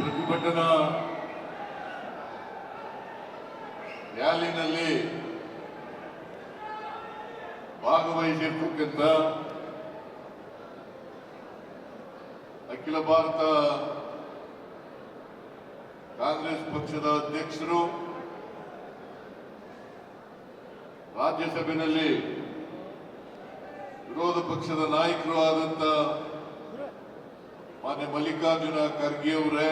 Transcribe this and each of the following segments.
ಪ್ರತಿಭಟನಾ ರ್ಯಾಲಿನಲ್ಲಿ ಭಾಗವಹಿಸಿರ್ತಕ್ಕಂಥ ಅಖಿಲ ಭಾರತ ಕಾಂಗ್ರೆಸ್ ಪಕ್ಷದ ಅಧ್ಯಕ್ಷರು ರಾಜ್ಯಸಭೆಯಲ್ಲಿ ವಿರೋಧ ಪಕ್ಷದ ನಾಯಕರು ಆದಂತ ಮಾನ್ಯ ಮಲ್ಲಿಕಾರ್ಜುನ ಖರ್ಗೆ ಅವರೇ,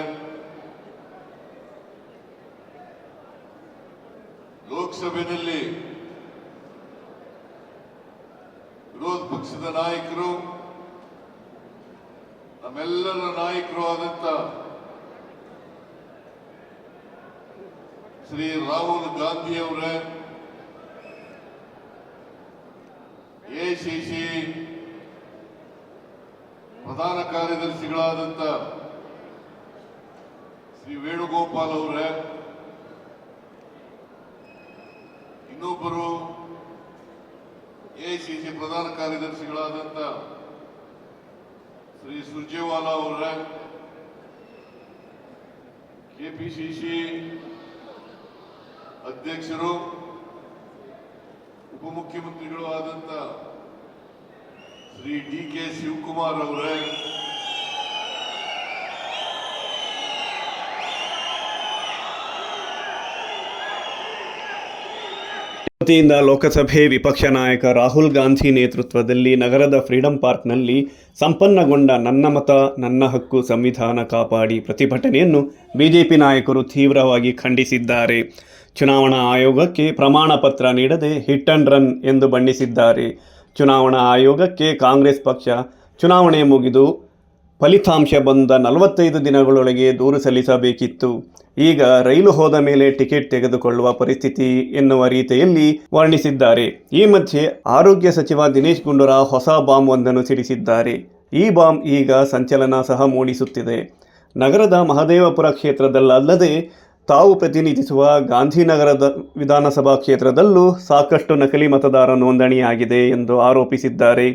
ಲೋಕಸಭೆಯಲ್ಲಿ ವಿರೋಧ ಪಕ್ಷದ ನಾಯಕರು, ನಮ್ಮೆಲ್ಲರ ನಾಯಕರು ಆದಂತ ಶ್ರೀ ರಾಹುಲ್ ಗಾಂಧಿ ಅವರೇ ಎಸಿಸಿ ಪ್ರಧಾನ ಕಾರ್ಯದರ್ಶಿಗಳಾದಂತ ಶ್ರೀ ವೇಣುಗೋಪಾಲ್ ಅವರೇ, ಇನ್ನೊಬ್ಬರು ಎಐಸಿಸಿ ಪ್ರಧಾನ ಕಾರ್ಯದರ್ಶಿಗಳಾದಂತ ಶ್ರೀ ಸುರ್ಜೇವಾಲಾ ಅವರೇ, ಕೆಪಿಸಿಸಿ ಅಧ್ಯಕ್ಷರು, ಉಪಮುಖ್ಯಮಂತ್ರಿಗಳು ಆದಂತ ಶ್ರೀ ಡಿ ಕೆ ಶಿವಕುಮಾರ್ ಅವರೇ. ವತಿಯಿಂದ ಲೋಕಸಭೆ ವಿಪಕ್ಷ ನಾಯಕ ರಾಹುಲ್ ಗಾಂಧಿ ನೇತೃತ್ವದಲ್ಲಿ ನಗರದ ಫ್ರೀಡಂ ಪಾರ್ಕ್ನಲ್ಲಿ ಸಂಪನ್ನಗೊಂಡ ನನ್ನ ಮತ, ನನ್ನ ಹಕ್ಕು ಸಂವಿಧಾನ ಕಾಪಾಡಿ ಪ್ರತಿಭಟನೆಯನ್ನು ಬಿಜೆಪಿ ನಾಯಕರು ತೀವ್ರವಾಗಿ ಖಂಡಿಸಿದ್ದಾರೆ. ಚುನಾವಣಾ ಆಯೋಗಕ್ಕೆ ಪ್ರಮಾಣ ಪತ್ರ ನೀಡದೆ ಹಿಟ್ ಅಂಡ್ ರನ್ ಎಂದು ಬಣ್ಣಿಸಿದ್ದಾರೆ. ಚುನಾವಣಾ ಆಯೋಗಕ್ಕೆ ಕಾಂಗ್ರೆಸ್ ಪಕ್ಷ ಚುನಾವಣೆ ಮುಗಿದು ಫಲಿತಾಂಶ ಬಂದ ನಲವತ್ತೈದು ದಿನಗಳೊಳಗೆ ದೂರು ಸಲ್ಲಿಸಬೇಕಿತ್ತು. ಈಗ ರೈಲು ಹೋದ ಮೇಲೆ ಟಿಕೆಟ್ ತೆಗೆದುಕೊಳ್ಳುವ ಪರಿಸ್ಥಿತಿ ಎನ್ನುವ ರೀತಿಯಲ್ಲಿ ವರ್ಣಿಸಿದ್ದಾರೆ. ಈ ಮಧ್ಯೆ ಆರೋಗ್ಯ ಸಚಿವ ದಿನೇಶ್ ಗುಂಡೂರಾವ್ ಹೊಸ ಬಾಂಬ್ ಒಂದನ್ನು ಸಿಡಿಸಿದ್ದಾರೆ. ಈ ಬಾಂಬ್ ಈಗ ಸಂಚಲನ ಸಹ ಮೂಡಿಸುತ್ತಿದೆ. ನಗರದ ಮಹದೇವಪುರ ಕ್ಷೇತ್ರದಲ್ಲದೆ ತಾವು ಪ್ರತಿನಿಧಿಸುವ ಗಾಂಧಿನಗರದ ವಿಧಾನಸಭಾ ಕ್ಷೇತ್ರದಲ್ಲೂ ಸಾಕಷ್ಟು ನಕಲಿ ಮತದಾರ ನೋಂದಣಿಯಾಗಿದೆ ಎಂದು ಆರೋಪಿಸಿದ್ದಾರೆ.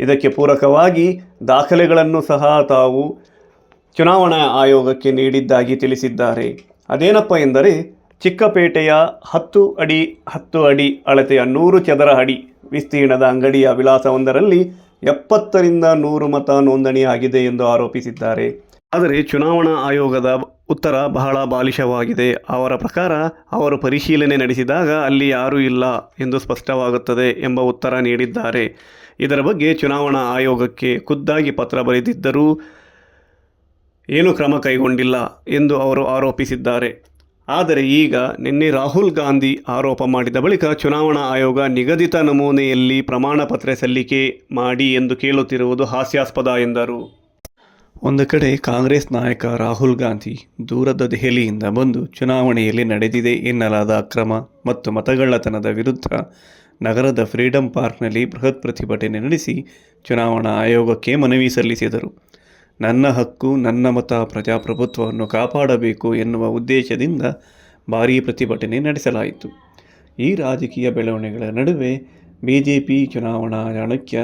ಇದಕ್ಕೆ ಪೂರಕವಾಗಿ ದಾಖಲೆಗಳನ್ನು ಸಹ ತಾವು ಚುನಾವಣಾ ಆಯೋಗಕ್ಕೆ ನೀಡಿದ್ದಾಗಿ ತಿಳಿಸಿದ್ದಾರೆ. ಅದೇನಪ್ಪ ಎಂದರೆ, ಚಿಕ್ಕಪೇಟೆಯ ಹತ್ತು ಅಡಿ ಹತ್ತು ಅಡಿ ಅಳತೆಯ ನೂರು ಚದರ ಅಡಿ ವಿಸ್ತೀರ್ಣದ ಅಂಗಡಿಯ ವಿಳಾಸವೊಂದರಲ್ಲಿ ಎಪ್ಪತ್ತರಿಂದ ನೂರು ಮತ ನೋಂದಣಿಯಾಗಿದೆ ಎಂದು ಆರೋಪಿಸಿದ್ದಾರೆ. ಆದರೆ ಚುನಾವಣಾ ಆಯೋಗದ ಉತ್ತರ ಬಹಳ ಬಾಲಿಶವಾಗಿದೆ. ಅವರ ಪ್ರಕಾರ ಅವರು ಪರಿಶೀಲನೆ ನಡೆಸಿದಾಗ ಅಲ್ಲಿ ಯಾರೂ ಇಲ್ಲ ಎಂದು ಸ್ಪಷ್ಟವಾಗುತ್ತದೆ ಎಂಬ ಉತ್ತರ ನೀಡಿದ್ದಾರೆ. ಇದರ ಬಗ್ಗೆ ಚುನಾವಣಾ ಆಯೋಗಕ್ಕೆ ಖುದ್ದಾಗಿ ಪತ್ರ ಬರೆದಿದ್ದರೂ ಏನೂ ಕ್ರಮ ಕೈಗೊಂಡಿಲ್ಲ ಎಂದು ಅವರು ಆರೋಪಿಸಿದ್ದಾರೆ. ಆದರೆ ಈಗ ನಿನ್ನೆ ರಾಹುಲ್ ಗಾಂಧಿ ಆರೋಪ ಮಾಡಿದ ಬಳಿಕ ಚುನಾವಣಾ ಆಯೋಗ ನಿಗದಿತ ನಮೂನೆಯಲ್ಲಿ ಪ್ರಮಾಣ ಪತ್ರ ಸಲ್ಲಿಕೆ ಮಾಡಿ ಎಂದು ಕೇಳುತ್ತಿರುವುದು ಹಾಸ್ಯಾಸ್ಪದ ಎಂದರು. ಒಂದು ಕಡೆ ಕಾಂಗ್ರೆಸ್ ನಾಯಕ ರಾಹುಲ್ ಗಾಂಧಿ ದೂರದ ದೆಹಲಿಯಿಂದ ಬಂದು ಚುನಾವಣೆಯಲ್ಲಿ ನಡೆದಿದೆ ಎನ್ನಲಾದ ಅಕ್ರಮ ಮತ್ತು ಮತಗಳ್ಳತನದ ವಿರುದ್ಧ ನಗರದ ಫ್ರೀಡಂ ಪಾರ್ಕ್ನಲ್ಲಿ ಬೃಹತ್ ಪ್ರತಿಭಟನೆ ನಡೆಸಿ ಚುನಾವಣಾ ಆಯೋಗಕ್ಕೆ ಮನವಿ ಸಲ್ಲಿಸಿದರು. ನನ್ನ ಹಕ್ಕು, ನನ್ನ ಮತ, ಪ್ರಜಾಪ್ರಭುತ್ವವನ್ನು ಕಾಪಾಡಬೇಕು ಎನ್ನುವ ಉದ್ದೇಶದಿಂದ ಭಾರೀ ಪ್ರತಿಭಟನೆ ನಡೆಸಲಾಯಿತು. ಈ ರಾಜಕೀಯ ಬೆಳವಣಿಗೆಗಳ ನಡುವೆ ಬಿಜೆಪಿ ಚುನಾವಣಾ ಚಾಣಕ್ಯ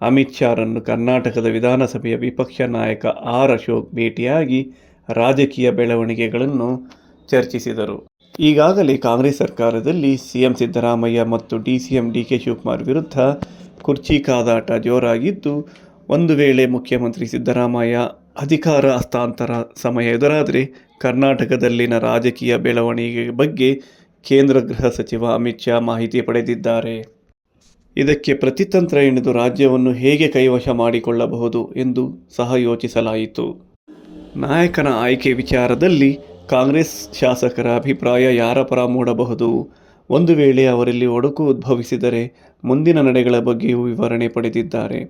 ಅಮಿತ್ ಶಾರನ್ನು ಕರ್ನಾಟಕದ ವಿಧಾನಸಭೆಯ ವಿಪಕ್ಷ ನಾಯಕ ಆರ್ ಅಶೋಕ್ ಭೇಟಿಯಾಗಿ ರಾಜಕೀಯ ಬೆಳವಣಿಗೆಗಳನ್ನು ಚರ್ಚಿಸಿದರು. ಈಗಾಗಲೇ ಕಾಂಗ್ರೆಸ್ ಸರ್ಕಾರದಲ್ಲಿ ಸಿಎಂ ಸಿದ್ದರಾಮಯ್ಯ ಮತ್ತು D C M D K Shivakumar ವಿರುದ್ಧ ಕುರ್ಚಿ ಕಾದಾಟ ಜೋರಾಗಿದ್ದು, ಒಂದು ವೇಳೆ ಮುಖ್ಯಮಂತ್ರಿ ಸಿದ್ದರಾಮಯ್ಯ ಅಧಿಕಾರ ಹಸ್ತಾಂತರ ಸಮಯ ಎದುರಾದರೆ ಕರ್ನಾಟಕದಲ್ಲಿನ ರಾಜಕೀಯ ಬೆಳವಣಿಗೆ ಬಗ್ಗೆ ಕೇಂದ್ರ ಗೃಹ ಸಚಿವ ಅಮಿತ್ ಶಾ ಮಾಹಿತಿ ಪಡೆದಿದ್ದಾರೆ. ಇದಕ್ಕೆ ಪ್ರತಿತಂತ್ರ ಎಣೆದು ರಾಜ್ಯವನ್ನು ಹೇಗೆ ಕೈವಶ ಮಾಡಿಕೊಳ್ಳಬಹುದು ಎಂದು ಸಹ ಯೋಚಿಸಲಾಯಿತು. ನಾಯಕನ ಆಯ್ಕೆ ವಿಚಾರದಲ್ಲಿ ಕಾಂಗ್ರೆಸ್ ಶಾಸಕರ ಅಭಿಪ್ರಾಯ ಯಾರ ಪರ ಮೂಡಬಹುದು? ಒಂದು ವೇಳೆ ಅವರಲ್ಲಿ ಒಡಕು ಉದ್ಭವಿಸಿದರೆ ಮುಂದಿನ ನಡೆಗಳ ಬಗ್ಗೆಯೂ ವಿವರಣೆ ಪಡೆದಿದ್ದಾರೆ.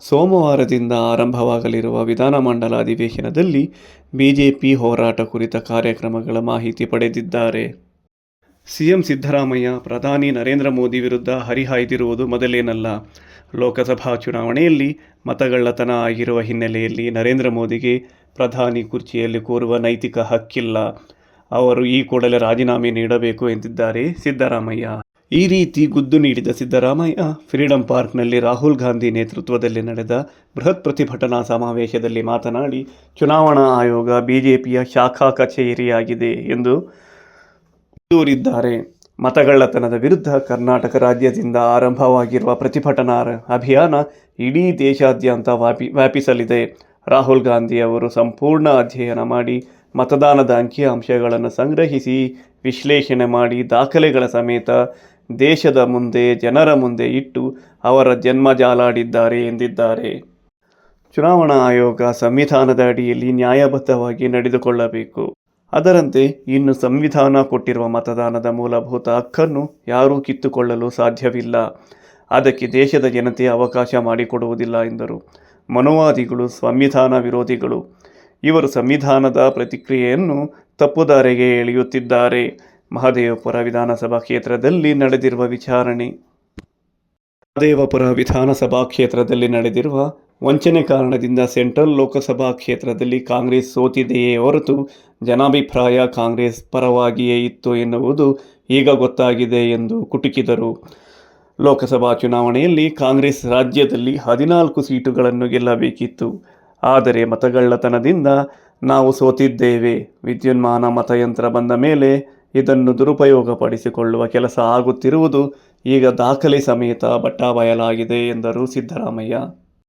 ಸೋಮವಾರದಿಂದ ಆರಂಭವಾಗಲಿರುವ ವಿಧಾನಮಂಡಲ ಅಧಿವೇಶನದಲ್ಲಿ ಬಿಜೆಪಿ ಹೋರಾಟ ಕುರಿತ ಕಾರ್ಯಕ್ರಮಗಳ ಮಾಹಿತಿ ಪಡೆದಿದ್ದಾರೆ. ಸಿಎಂ ಸಿದ್ದರಾಮಯ್ಯ, ಪ್ರಧಾನಿ ನರೇಂದ್ರ ಮೋದಿ ವಿರುದ್ಧ ಹರಿಹಾಯ್ದಿರುವುದು ಮೊದಲೇನಲ್ಲ. ಲೋಕಸಭಾ ಚುನಾವಣೆಯಲ್ಲಿ ಮತಗಳ್ಳತನ ಆಗಿರುವ ಹಿನ್ನೆಲೆಯಲ್ಲಿ ನರೇಂದ್ರ ಮೋದಿಗೆ ಪ್ರಧಾನಿ ಕುರ್ಚಿಯಲ್ಲಿ ಕೋರುವ ನೈತಿಕ ಹಕ್ಕಿಲ್ಲ. ಅವರು ಈ ಕೂಡಲೇ ರಾಜೀನಾಮೆ ನೀಡಬೇಕು ಎಂದಿದ್ದಾರೆ ಸಿದ್ದರಾಮಯ್ಯ. ಈ ರೀತಿ ಗುದ್ದು ನೀಡಿದ ಸಿದ್ದರಾಮಯ್ಯ, ಫ್ರೀಡಂ ಪಾರ್ಕ್ನಲ್ಲಿ ರಾಹುಲ್ ಗಾಂಧಿ ನೇತೃತ್ವದಲ್ಲಿ ನಡೆದ ಬೃಹತ್ ಪ್ರತಿಭಟನಾ ಸಮಾವೇಶದಲ್ಲಿ ಮಾತನಾಡಿ, ಚುನಾವಣಾ ಆಯೋಗ ಬಿಜೆಪಿಯ ಶಾಖಾ ಕಚೇರಿಯಾಗಿದೆ ಎಂದು ದೂರಿದ್ದಾರೆ. ಮತಗಳ್ಳತನದ ವಿರುದ್ಧ ಕರ್ನಾಟಕ ರಾಜ್ಯದಿಂದ ಆರಂಭವಾಗಿರುವ ಪ್ರತಿಭಟನಾ ಅಭಿಯಾನ ಇಡೀ ದೇಶಾದ್ಯಂತ ವ್ಯಾಪಿ, ವ್ಯಾಪಿಸಲಿದೆ. ರಾಹುಲ್ ಗಾಂಧಿ ಅವರು ಸಂಪೂರ್ಣ ಅಧ್ಯಯನ ಮಾಡಿ ಮತದಾನದ ಅಂಕಿಅಂಶಗಳನ್ನು ಸಂಗ್ರಹಿಸಿ ವಿಶ್ಲೇಷಣೆ ಮಾಡಿ ದಾಖಲೆಗಳ ಸಮೇತ ದೇಶದ ಮುಂದೆ, ಜನರ ಮುಂದೆ ಇಟ್ಟು ಅವರ ಜನ್ಮ ಜಾಲಾಡಿದ್ದಾರೆ ಎಂದಿದ್ದಾರೆ. ಚುನಾವಣಾ ಆಯೋಗ ಸಂವಿಧಾನದ ಅಡಿಯಲ್ಲಿ ನ್ಯಾಯಬದ್ಧವಾಗಿ ನಡೆದುಕೊಳ್ಳಬೇಕು. ಅದರಂತೆ ಇನ್ನು ಸಂವಿಧಾನ ಕೊಟ್ಟಿರುವ ಮತದಾನದ ಮೂಲಭೂತ ಹಕ್ಕನ್ನು ಯಾರೂ ಕಿತ್ತುಕೊಳ್ಳಲು ಸಾಧ್ಯವಿಲ್ಲ. ಅದಕ್ಕೆ ದೇಶದ ಜನತೆ ಅವಕಾಶ ಮಾಡಿಕೊಡುವುದಿಲ್ಲ ಎಂದರು. ಮನೋವಾದಿಗಳು, ಸಂವಿಧಾನ ವಿರೋಧಿಗಳು, ಇವರು ಸಂವಿಧಾನದ ಪ್ರತಿಕ್ರಿಯೆಯನ್ನು ತಪ್ಪುದಾರಿಗೆ ಎಳೆಯುತ್ತಿದ್ದಾರೆ. ಮಹದೇವಪುರ ವಿಧಾನಸಭಾ ಕ್ಷೇತ್ರದಲ್ಲಿ ನಡೆದಿರುವ ವಿಚಾರಣೆ. ಮಹದೇವಪುರ ವಿಧಾನಸಭಾ ಕ್ಷೇತ್ರದಲ್ಲಿ ನಡೆದಿರುವ ವಂಚನೆ ಕಾರಣದಿಂದ ಸೆಂಟ್ರಲ್ ಲೋಕಸಭಾ ಕ್ಷೇತ್ರದಲ್ಲಿ ಕಾಂಗ್ರೆಸ್ ಸೋತಿದೆಯೇ ಹೊರತು ಜನಾಭಿಪ್ರಾಯ ಕಾಂಗ್ರೆಸ್ ಪರವಾಗಿಯೇ ಇತ್ತು ಎನ್ನುವುದು ಈಗ ಗೊತ್ತಾಗಿದೆ ಎಂದು ಕುಟುಕಿದರು. ಲೋಕಸಭಾ ಚುನಾವಣೆಯಲ್ಲಿ ಕಾಂಗ್ರೆಸ್ ರಾಜ್ಯದಲ್ಲಿ ಹದಿನಾಲ್ಕು ಸೀಟುಗಳನ್ನು ಗೆಲ್ಲಬೇಕಿತ್ತು. ಆದರೆ ಮತಗಳ್ಳತನದಿಂದ ನಾವು ಸೋತಿದ್ದೇವೆ. ವಿದ್ಯುನ್ಮಾನ ಮತಯಂತ್ರ ಬಂದ ಮೇಲೆ ಇದನ್ನು ದುರುಪಯೋಗಪಡಿಸಿಕೊಳ್ಳುವ ಕೆಲಸ ಆಗುತ್ತಿರುವುದು ಈಗ ದಾಖಲೆ ಸಮೇತ ಬಟ್ಟಾಬಯಲಾಗಿದೆ ಎಂದರು ಸಿದ್ದರಾಮಯ್ಯ.